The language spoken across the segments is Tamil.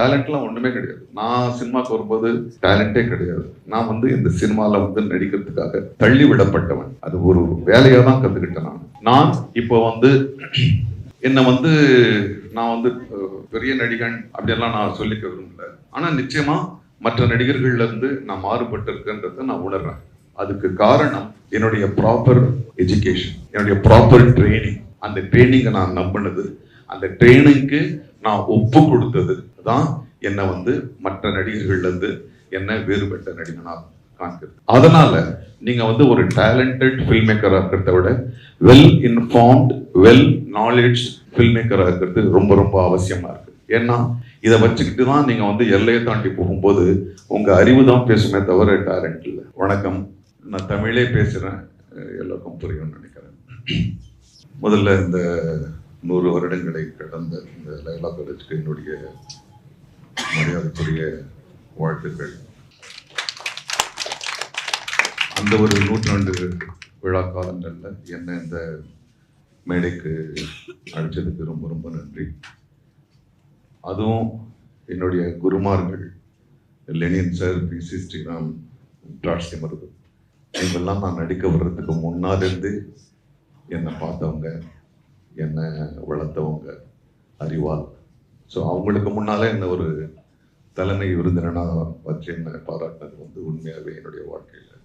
டேலண்ட்லாம் ஒன்றுமே கிடையாது. நான் சினிமாக்கு வரும்போது டேலண்டே கிடையாது. நான் வந்து இந்த சினிமாவில் வந்து நடிக்கிறதுக்காக தள்ளி விடப்பட்டவன். அது ஒரு வேலையாக தான் கற்றுக்கிட்டேன் நான். நான் இப்போ வந்து என்னை வந்து நான் வந்து பெரிய நடிகன் அப்படியெல்லாம் நான் சொல்லிக்க விரும்பல. ஆனால் நிச்சயமாக மற்ற நடிகர்கள்ல இருந்து நான் மாறுபட்டு இருக்கேன்றதை நான் உணர்றேன். அதுக்கு காரணம் என்னுடைய ப்ராப்பர் எஜுகேஷன் என்னுடைய ப்ராப்பர் ட்ரைனிங் அந்த ட்ரைனிங்கை நான் நம்பினது. அந்த ட்ரைனிங்க்கு நான் ஒப்பு கொடுத்தது தான் என்னை வந்து மற்ற நடிகர்கள்லேருந்து என்னை என்ன வேறுபட்ட நடிகனாக காண்கிறது. அதனால நீங்க வந்து ஒரு டேலண்டட் ஃபில்ம் மேக்கராக இருக்கிறத விட well informed well knowledge film மேக்கராக இருக்கிறது ரொம்ப ரொம்ப அவசியமா இருக்கு. ஏன்னா இதை வச்சுக்கிட்டு தான் நீங்க வந்து எல்லையை தாண்டி போகும்போது உங்க அறிவு தான் பேசுமே தவிர டேலண்ட் இல்லை. வணக்கம். நான் தமிழே பேசுறேன். எல்லாருக்கும் புரியும்னு நினைக்கிறேன். முதல்ல இந்த நூறு வருடங்களை கடந்த லைலா காலேஜுக்கு என்னுடைய மரியாதைக்குரிய வாழ்த்துக்கள். அந்த ஒரு நூற்றாண்டு விழா காலங்களில் என்னை இந்த மேடைக்கு அழைச்சதுக்கு ரொம்ப ரொம்ப நன்றி. அதுவும் என்னுடைய குருமார்கள் Lenin sir P C Sreeram பிளாட்சி Marudhu. இவங்கெல்லாம் நான் நடிக்க வர்றதுக்கு முன்னாலேருந்து என்னை பார்த்தவங்க என்னை வளர்த்தவங்க. அறிவா ஸோ அவங்களுக்கு முன்னாலே என்ன ஒரு தலைமை விருந்தினனா வச்சு என்ன பாராட்டினது வந்து உண்மையாகவே என்னுடைய வாழ்க்கையில்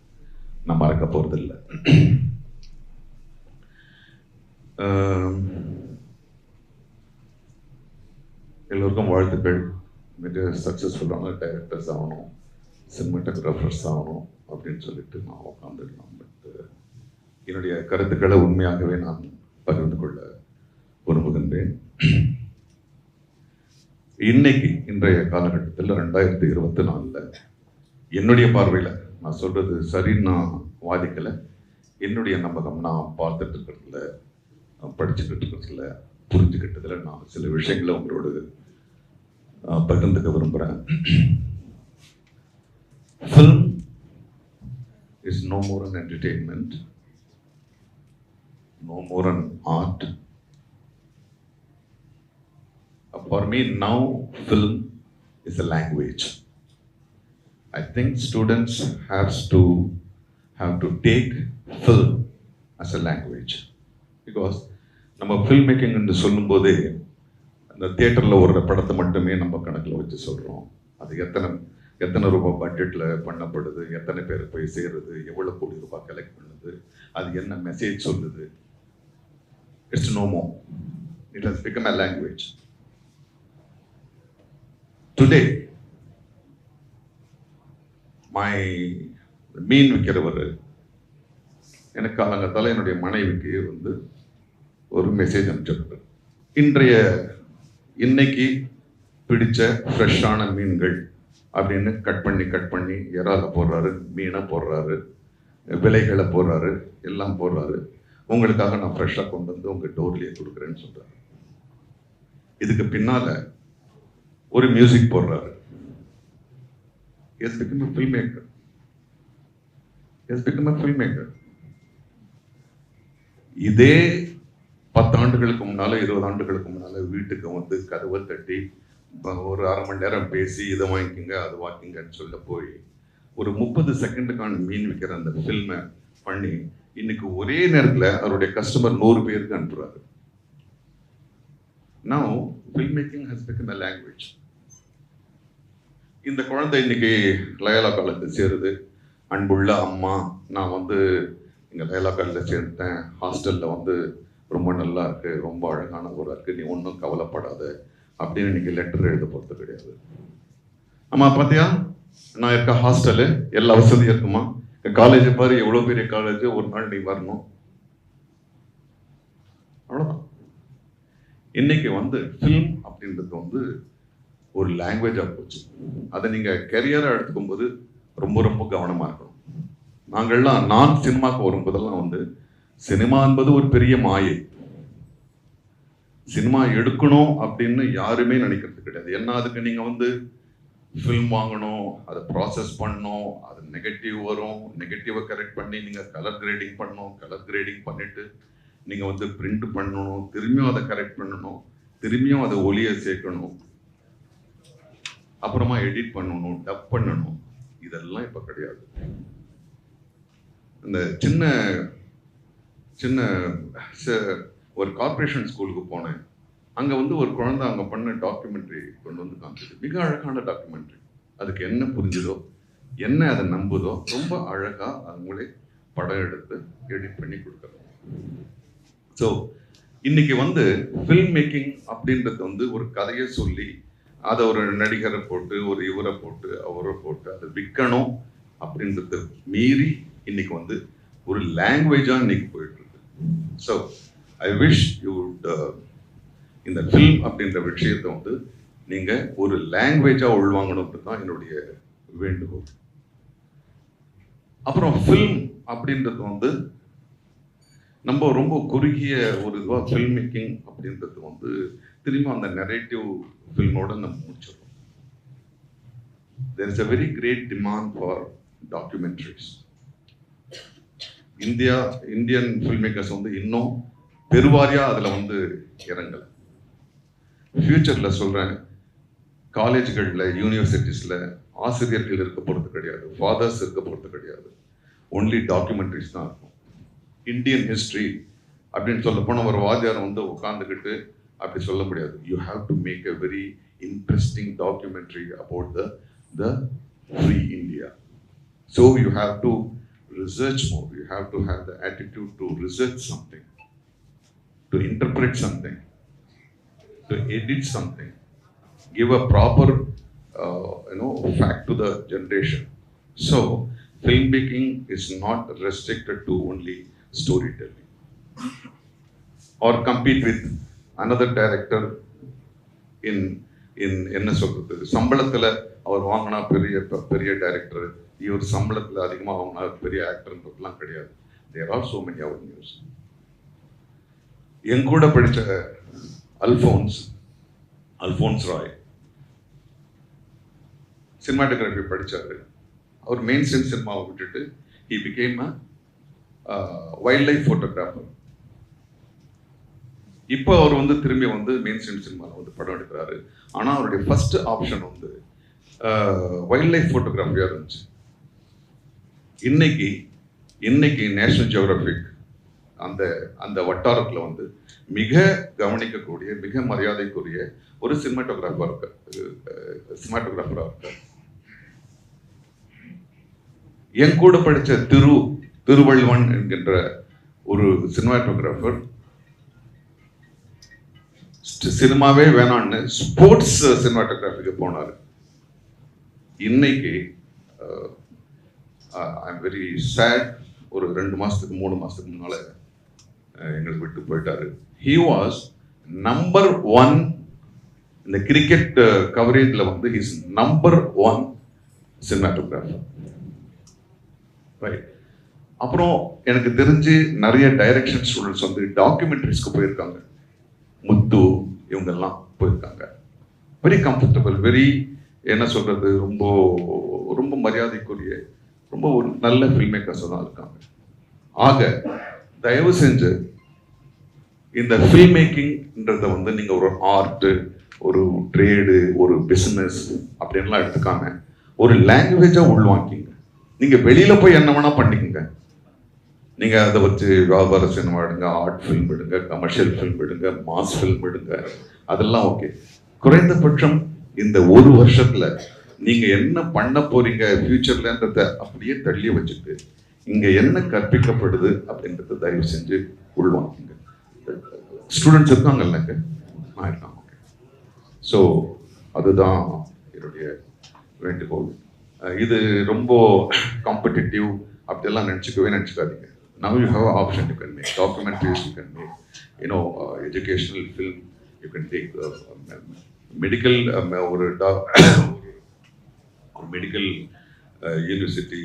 நான் மறக்க போகிறதில்ல எல்லோருக்கும் வாழ்த்துக்கள். மிக சக்ஸஸ்ஃபுல்லான டைரக்டர்ஸ் ஆகணும் சினிமாட்டோகிராஃபர்ஸ் ஆகணும் அப்படின்னு சொல்லிட்டு நான் உட்காந்துருக்கலாம் பட் என்னுடைய கருத்துக்களை உண்மையாகவே நான் பகிர்ந்து கொள்ள விரும்புகின்றேன். இன்னைக்கு இன்றைய காலகட்டத்தில் ரெண்டாயிரத்தி இருபத்தி நாலில் என்னுடைய பார்வையில் நான் சொல்கிறது சரின்னு நான் வாதிக்கலை. என்னுடைய நம்பகம் நான் பார்த்துட்டு இருக்கிறதுல படிச்சுக்கிட்டு இருக்கிறதுல புரிஞ்சுக்கிட்டதில் நான் சில விஷயங்களை உங்களோடு பகிர்ந்துக்க விரும்புகிறேன் film is no more an entertainment no more an art For me, now film is a language. I think students have to have to take film as a language because நம்ம ஃபில்ம் மேக்கிங் என்று சொல்லும்போதே அந்த தேட்டரில் ஒரு படத்தை மட்டுமே நம்ம கணக்கில் வச்சு சொல்கிறோம் அது எத்தனை எத்தனை ரூபாய் பட்ஜெட்டில் பண்ணப்படுது எத்தனை பேர் போய் சேருது எவ்வளோ கோடி ரூபாய் கலெக்ட் பண்ணுது அது என்ன மெசேஜ் சொல்லுது it's no more it has become a language. Today, my மீன் விற்கிறவர் எனக்கு காலங்கத்தால என்னுடைய மனைவிக்கு வந்து ஒரு மெசேஜ் அனுப்பிச்சிருக்கு இன்றைய இன்னைக்கு பிடித்த ஃப்ரெஷ்ஷான மீன்கள் அப்படின்னு கட் பண்ணி கட் பண்ணி இறால போடுறாரு மீனை போடுறாரு விலைகளை போடுறாரு எல்லாம் போடுறாரு. உங்களுக்காக நான் ஃப்ரெஷ்ஷாக கொண்டு வந்து உங்கள் டோர்லேயே கொடுக்குறேன்னு சொல்கிறாரு இதுக்கு பின்னால ஒரு மியூசிக் போடுறாரு. Is become film maker is become film maker இதே பத்து ஆண்டுகளுக்கு முன்னால இருபது ஆண்டுகளுக்கு முன்னால வீட்டுக்கு வந்து கதவை தட்டி ஒரு அரை மணி நேரம் பேசி இதை வாங்கிக்கோங்க அது வாங்கிக்கங்கன்னு சொல்ல போய் ஒரு முப்பது செகண்டுக்கான மீன் விற்கிற அந்த ஃபில்மை பண்ணி இன்னைக்கு ஒரே நேரத்தில் அவருடைய கஸ்டமர் நூறு பேருக்கு அனுப்புறாரு. Now film making has become language இந்த குழந்தை இன்னைக்கு லயலா காலேஜில் சேருது. அன்புள்ள அம்மா நான் வந்து இங்கே லயலா காலேஜில் சேர்ந்தேன் ஹாஸ்டலில் வந்து ரொம்ப நல்லா இருக்குது ரொம்ப அழகான ஊராக இருக்குது நீ ஒன்றும் கவலைப்படாத அப்படின்னு இன்னைக்கு லெட்டர் எழுத போகிறது கிடையாது. அம்மா பார்த்தியா நான் இருக்க ஹாஸ்டலு எல்லா வசதியும் இருக்குமா? காலேஜ் பாரு எவ்வளோ பெரிய காலேஜ் ஒரு நாள் நீ வரணும். அவ்வளோதான் இன்னைக்கு வந்து ஃபில்ம் அப்படின்றது வந்து ஒரு லாங்குவேஜாக போச்சு. அதை நீங்கள் கெரியராக எடுத்துக்கும் போது ரொம்ப ரொம்ப கவனமாக இருக்கணும். நாங்கள்லாம் நான் சினிமாவுக்கு வரும்போதெல்லாம் வந்து சினிமா என்பது ஒரு பெரிய மாயை. சினிமா எடுக்கணும் அப்படின்னு யாருமே நினைக்கிறது கிடையாது. ஏன்னா அதுக்கு நீங்கள் வந்து ஃபில்ம் வாங்கணும் அதை ப்ராசஸ் பண்ணணும் அது நெகட்டிவ் வரும். நெகட்டிவை கரெக்ட் பண்ணி நீங்கள் கலர் கிரேடிங் பண்ணணும். கலர் கிரேடிங் பண்ணிவிட்டு நீங்கள் வந்து பிரிண்ட் பண்ணணும். திரும்பியும் அதை கரெக்ட் பண்ணணும். திரும்பியும் அதை ஒளியை சேர்க்கணும். அப்புறமா எடிட் பண்ணணும் டப் பண்ணணும். இதெல்லாம் இப்போ கிடையாது. இந்த சின்ன சின்ன ஒரு கார்ப்பரேஷன் ஸ்கூலுக்கு போனேன். அங்கே வந்து ஒரு குழந்தை அங்கே பண்ண டாக்குமெண்ட்ரி கொண்டு வந்து காமிச்சது. மிக அழகான டாக்குமெண்ட்ரி அதுக்கு என்ன புரிஞ்சுதோ என்ன அதை நம்புதோ ரொம்ப அழகாக அவங்களே படம் எடுத்து எடிட் பண்ணி கொடுக்குறாங்க. ஸோ இன்னைக்கு வந்து ஃபில்ம் மேக்கிங் அப்படின்றது வந்து ஒரு கதையை சொல்லி அதை ஒரு நடிகரை போட்டு ஒரு இவரை போட்டு அவரை போட்டு அதை விற்கணும் அப்படின்றத மீறி இன்னைக்கு வந்து ஒரு லாங்குவேஜாக இன்னைக்கு போயிட்டு இருக்கு so I wish you uh, இந்த ஃபில்ம் அப்படின்ற விஷயத்தை வந்து நீங்கள் ஒரு லாங்குவேஜாக உள்வாங்கணுன்றது தான் என்னுடைய வேண்டுகோள். அப்புறம் ஃபில்ம் அப்படின்றது வந்து நம்ம ரொம்ப குறுகிய ஒரு இதுவாக ஃபில்ம் மேக்கிங் அப்படின்றது வந்து திரும்ப அந்த நெரேட்டிவ் ஃபில்மோட நம்ம முடிச்சிடுறோம். There is a very great demand for documentaries India Indian film makers வந்து இன்னும் பெருவாரியாக அதில் வந்து இறங்கல. ஃப்யூச்சரில் சொல்கிறேன் காலேஜ்களில் யூனிவர்சிட்டிஸில் ஆசிரியர்கள் இருக்க போகிறது கிடையாது ஃபாதர்ஸ் இருக்க போகிறது கிடையாது. ஒன்லி டாக்குமெண்ட்ரிஸ் தான் இருக்கும். இந்தியன் ஹிஸ்ட்ரி அப்படின்னு சொல்ல போனால் ஒரு வாத்தியார் வந்து உட்காந்துக்கிட்டு அப்படி சொல்ல முடியாது you have to make a very interesting documentary about the the free India so you have to research more. You have to have the attitude to research something, to interpret something, to edit something, give a proper, uh, you know, fact to the generation. So, filmmaking is not restricted to only storytelling. Or compete with another director in in என்ன சொல்றது? சம்பளத்துல அவர் வாங்கினா பெரிய பெரிய டைரக்டர் இவர் சம்பளத்துல அதிகமா வாங்கினா பெரிய ஆக்டர்ன்றதுலாம் கிடையாது. There are so many our news என் கூட படித்த அல்போன்ஸ் அல்போன்ஸ் ராய். சினிமாட்டோகிராஃபி படிச்சாரு. அவர் மெயின் ஸ்ட்ரீம் சினிமாவை விட்டுட்டு he became a wild life photographer இப்போ அவர் வந்து திரும்பி வந்து மெயின் ஸ்ட்ரீம் சினிமாவில் வந்து படம் எடுக்கிறாரு. ஆனால் அவருடைய ஃபர்ஸ்ட் ஆப்ஷன் வந்து வைல்ட் லைஃப் ஃபோட்டோகிராஃபியாக இருந்துச்சு. இன்னைக்கு இன்னைக்கு நேஷனல் ஜியோகிராஃபிக் அந்த அந்த வட்டாரத்தில் வந்து மிக கவனிக்கக்கூடிய மிக மரியாதைக்குரிய ஒரு சினிமாட்டோகிராஃபர் இருக்க சினிமாட்டோகிராஃபராக இருக்கார். என் கூட படித்த திரு திருவள்ளுவன் என்கின்ற ஒரு சினிமாட்டோகிராஃபர் சினிமாவே வேணான்னு ஸ்போர்ட்ஸ் சினிமாட்டோகிராஃபிக்கு போனார். இன்னைக்கு ஐ எம் வெரி சேட் ஒரு ரெண்டு மாதத்துக்கு மூணு மாதத்துக்கு முன்னால் எங்களுக்கு விட்டு போயிட்டாரு. ஹி வாஸ் நம்பர் ஒன் இந்த கிரிக்கெட் கவரேஜில் வந்து is number one cinematographer right அப்புறம் எனக்கு தெரிஞ்சு நிறைய டைரக்ஷன் ஸ்டூடெண்ட்ஸ் வந்து டாக்குமெண்ட்ரிஸ்க்கு போயிருக்காங்க. முத்து இவங்கெல்லாம் போயிருக்காங்க. வெரி கம்ஃபர்டபுள் வெரி என்ன சொல்றது ரொம்ப ரொம்ப மரியாதைக்குரிய ரொம்ப ஒரு நல்ல ஃபில்ம் மேக்கர்ஸ் தான் இருக்காங்க. ஆக தயவு செஞ்சு இந்த ஃபில்ம் மேக்கிங்ன்றத வந்து நீங்கள் ஒரு ஆர்ட்டு ஒரு ட்ரேடு ஒரு பிஸ்னஸ் அப்படின்லாம் எடுத்துக்காம ஒரு லாங்குவேஜாக உள்வாங்கிங்க. நீங்கள் வெளியில் போய் என்ன வேணா பண்ணிக்கோங்க. நீங்கள் அதை பற்றி வியாபார சினிமா எடுங்க ஆர்ட் ஃபில்ம் எடுங்க கமர்ஷியல் ஃபில்ம் எடுங்க மாஸ் ஃபில்ம் எடுங்க. அதெல்லாம் ஓகே குறைந்தபட்சம் இந்த ஒரு வருஷத்தில் நீங்கள் என்ன பண்ண போறீங்க ஃபியூச்சர்லன்றத அப்படியே தள்ளி வச்சுட்டு இங்கே என்ன கற்பிக்கப்படுது அப்படின்றத தயவு செஞ்சு உள்வாங்க ஸ்டூடெண்ட்ஸ் இருக்காங்கல்லங்க நான் இருக்காங்க. ஓகே ஸோ அதுதான் என்னுடைய வேண்டுகோள். இது ரொம்ப காம்படிட்டிவ் அப்படியெல்லாம் நினச்சிக்கவே நினச்சிக்காதீங்க. Now you have option you can make documentaries you can make you know educational film you can take medical ஒரு டா- ஒரு மெடிக்கல் யூனிவர்சிட்டி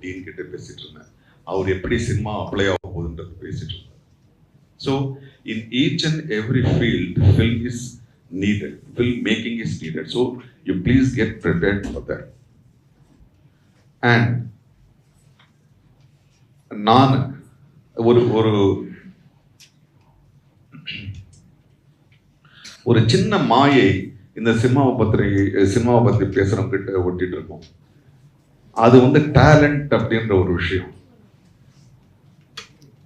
டீன் கிட்ட பேசிட்டு இருந்தேன். அவர் எப்படி சினிமா அப்ளை ஆக போகுதுன்றது பேசிட்டு இருந்தேன். So in each and every field film is needed film making is needed so you please get prepared for that and நான் ஒரு ஒரு ஒரு சின்ன மாயை இந்த சினிமாவை பற்றி சினிமாவை பற்றி பேசுகிறவங்க கிட்ட ஒட்டிட்டு இருக்கோம் அது வந்து டேலண்ட் அப்படின்ற ஒரு விஷயம்.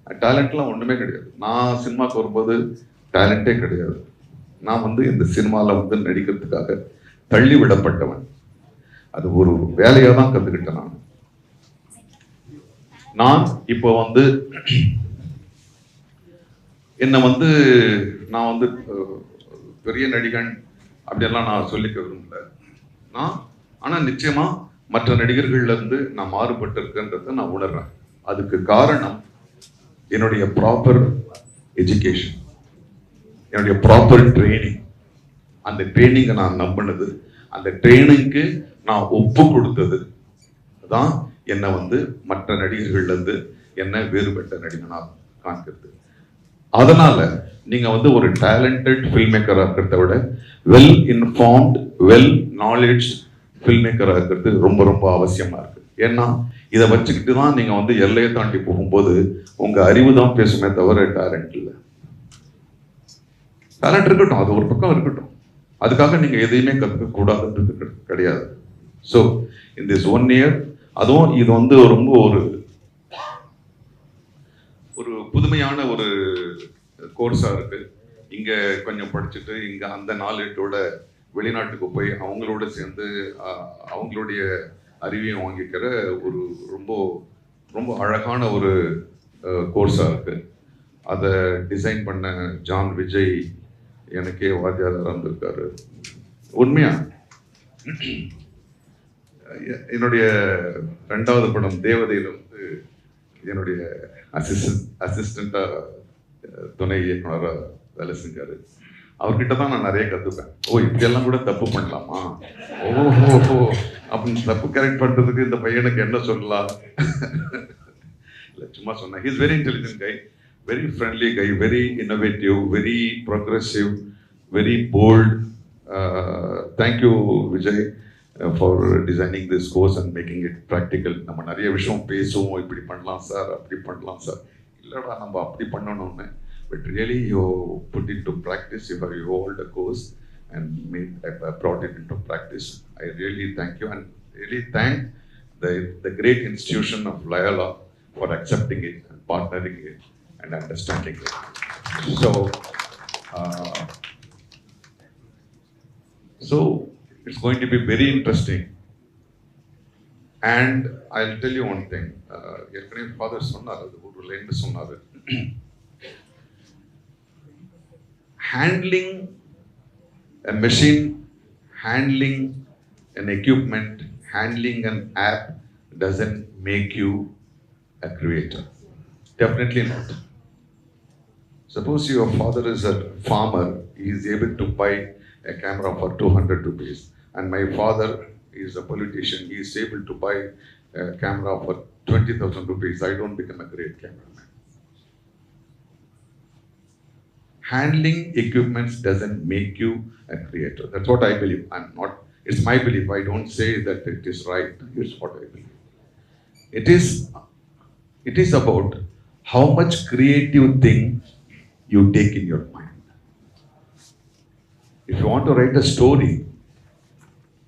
டேலண்ட்லாம் ஒன்றுமே கிடையாது. நான் சினிமாவுக்கு வரும்போது டேலண்ட்டே கிடையாது. நான் வந்து இந்த சினிமாவில் வந்து நடிக்கிறதுக்காக தள்ளி விடப்பட்டவன் அது ஒரு வேலையாக தான் கற்றுக்கிட்டேன் நான். நான் இப்போ வந்து என்னை வந்து நான் வந்து பெரிய நடிகன் அப்படியெல்லாம் நான் சொல்லிக்க விரும்பல. நான் ஆனால் நிச்சயமாக மற்ற நடிகர்கள்லேருந்து நான் மாறுபட்டு இருக்கேன்றதை நான் உணர்றேன். அதுக்கு காரணம் என்னுடைய ப்ராப்பர் எஜுகேஷன் என்னுடைய ப்ராப்பர் ட்ரைனிங் அந்த ட்ரைனிங்கை நான் நம்பினது அந்த ட்ரைனிங்க்கு நான் ஒப்பு கொடுத்தது. தான் என்னை வந்து மற்ற நடிகர்கள்லேருந்து என்ன வேறுபட்ட நடிகனாக காண்கிறது. அதனால நீங்க வந்து ஒரு டேலண்டட் ஃபில்ம் மேக்கராக இருக்கிறத விட well informed well knowledge film மேக்கராக இருக்கிறது ரொம்ப ரொம்ப அவசியமா இருக்கு. ஏன்னா இதை வச்சுக்கிட்டு தான் நீங்க வந்து எல்லையை தாண்டி போகும்போது உங்க அறிவு தான் பேசுமே தவிர டேலண்ட் இல்லை. டேலண்ட் இருக்கட்டும் அது ஒரு பக்கம் இருக்கட்டும். அதுக்காக நீங்க எதையுமே கற்றுக்க கூடாதுன்றது கிடையாது. So in this one year அதுவும் இது வந்து ரொம்ப ஒரு ஒரு புதுமையான ஒரு கோர்ஸாக இருக்கு. இங்கே கொஞ்சம் படிச்சுட்டு இங்கே அந்த நாலேஜோட வெளிநாட்டுக்கு போய் அவங்களோட சேர்ந்து அவங்களுடைய அறிவையும் வாங்கிக்கிற ஒரு ரொம்ப ரொம்ப அழகான ஒரு கோர்ஸாக இருக்கு. அதை டிசைன் பண்ண ஜான் விஜய் எனக்கே வாத்தியாராக இருந்திருக்காரு. உண்மையா? என்னுடைய ரெண்டாவது படம் தேவதையில் வந்து என்னுடைய அசிஸ்டன்ட் அசிஸ்டண்ட்டாக துணை இயக்குனராக வேலை செஞ்சார். அவர்கிட்ட தான் நான் நிறைய கற்றுப்பேன் ஓ இப்படியெல்லாம் கூட தப்பு பண்ணலாமா? ஓஹோ அப்படின்னு தப்பு கரெக்ட் பண்ணுறதுக்கு இந்த பையனுக்கு என்ன சொல்லலாம்? இல்லை சும்மா சொன்னேன். He's very intelligent guy very friendly guy very innovative very progressive very bold thank you Vijay. For designing this course and making it practical நம்ம நிறைய விஷயம் பேசுவோம் இப்படி பண்ணலாம் சார் அப்படி பண்ணலாம் சார் இல்லைடா நம்ம அப்படி பண்ணணும்னு but really you put into practice you how you hold a course and made brought it into practice. I really thank you and really thank the, the great institution of Loyola for accepting it and partnering it and understanding it. So, uh, so it's going to be very interesting. And I'll tell you one thing. Uh, ஏற்கனவே ஃபாதர் சொன்னார் அது ஒரு லைன் சொன்னார் handling a machine, handling an equipment, handling an app doesn't make you a creator. Definitely not. Suppose your father is a farmer, he is able to buy a camera for 200 rupees, and my father is a politician, he is able to buy a camera for 20,000 rupees. I don't become a great cameraman. handling equipments doesn't make you a creator. That's what I believe. I'm not, it's my belief. I don't say that it is right. It's what I believe. It is, it is about how much creative thing you take in your mind. If you want to write a story,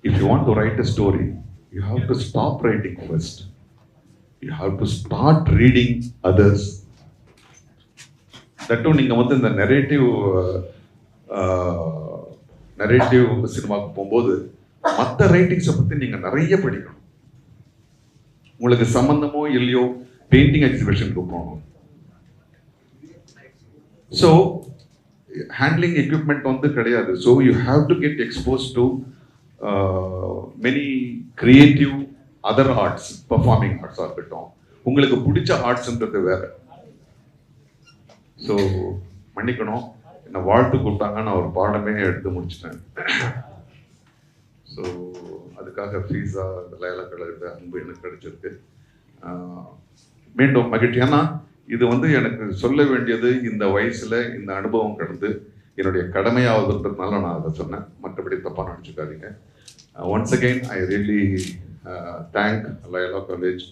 if you want to write a story, you have to stop writing first. You have to start reading others. தட்டும் நீங்கள் வந்து இந்த நெரேட்டிவ் நெரேட்டிவ் சினிமாவுக்கு போகும்போது மற்ற ரைட்டிங்ஸை பற்றி நீங்கள் நிறைய படிக்கணும். உங்களுக்கு சம்மந்தமோ இல்லையோ பெயிண்டிங் எக்ஸிபிஷனுக்கு போகணும். ஸோ ஹேண்ட்லிங் எக்யூப்மெண்ட் வந்து கிடையாது. So you have to get expose to many creative other arts performing ஆர்ட்ஸாக இருக்கட்டும் உங்களுக்கு பிடிச்ச ஆர்ட்ஸ்ன்றது வேற. ஸோ மன்னிக்கணும். என்னை வாழ்த்து கூப்பிட்டாங்க நான் ஒரு பாடமே எடுத்து முடிச்சிட்டேன். ஸோ அதுக்காக ஃபீஸா லயலா கலர் அன்பு எனக்கு கிடைச்சிருக்கு. Uh, மீண்டும் மகிழ்ச்சி. ஏன்னா இது வந்து எனக்கு சொல்ல வேண்டியது இந்த வயசுல இந்த அனுபவம் கடந்து என்னுடைய கடமையாவதுன்றதுனால நான் அதை சொன்னேன். மற்றபடி தப்பாக நினச்சிக்காதீங்க. Once again I really thank Loyola college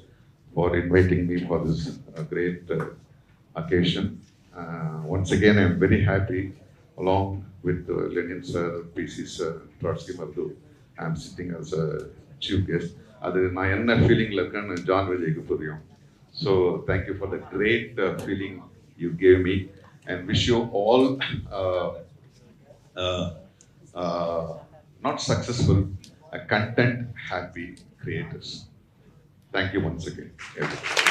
for inviting me for this great occasion. Uh, once again, I'm very happy along with uh, Lenin sir, PC sir, Trotsky Mardu. I'm sitting as a chief guest. அது நான் என்ன ஃபீலிங்கில் இருக்கேன்னு ஜான் விஜய்க்கு புரியும் so thank you for the great feeling you gave me and wish you all not successful content happy creators. Thank you once again. everybody.